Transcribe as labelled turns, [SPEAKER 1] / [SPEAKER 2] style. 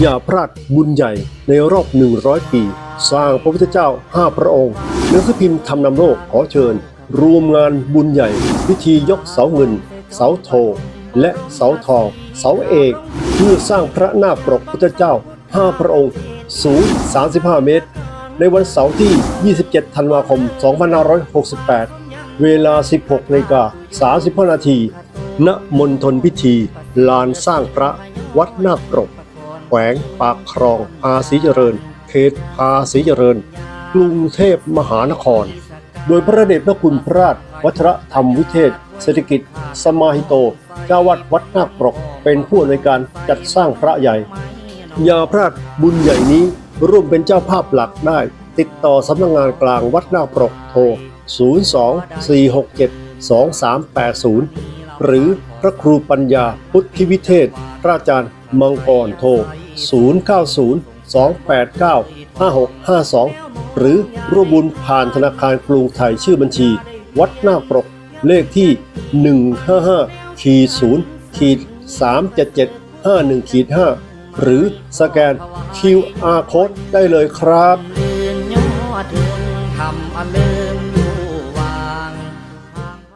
[SPEAKER 1] อย่าพลาดบุญใหญ่ในรอบ 100 ปี สร้างพระพุทธเจ้า 5 พระองค์หนังสือพิมพ์ทำนำโลกขอเชิญ รวมงานบุญใหญ่ พิธียกเสาเงิน เสาโท และเสาทอง เสาเอกเพื่อสร้างพระนาคปรกพุทธเจ้า 5 พระองค์ สูง 35 เมตร ในวันเสาร์ที่ 27 ธันวาคม 2568 เวลา 16นาฬิกา35 นาทีณมณฑลพิธี ลานสร้างพระวัดนาคปรก แขวงปากครองภาษีเจริญ เขตภาษีเจริญ กรุงเทพมหานคร โดยพระเดชพระคุณพระราชวัชรธรรมวิเทศ เศรษฐกิจ สมาหิโตเจ้าวัดวัดนาคปรก เป็นผู้ในวยการจัดสร้างพระใหญ่อย่าพลาดบุญใหญ่นี้ร่วมเป็นเจ้าภาพหลักได้ ติดต่อสำนักงานกลางวัดนาคปรกโทร 02-467-2380 หรือพระครูปัญญาพุทธิวิเทศพระอาจารย์ มังกรโทร 090-289-5652 หรือร่วมบุญผ่านธนาคารกรุงไทยชื่อบัญชี วัดนาปรกเลขที่ 155ขีด0ขีด377 51ขีด5หรือสแกน QR Code ได้เลยครับ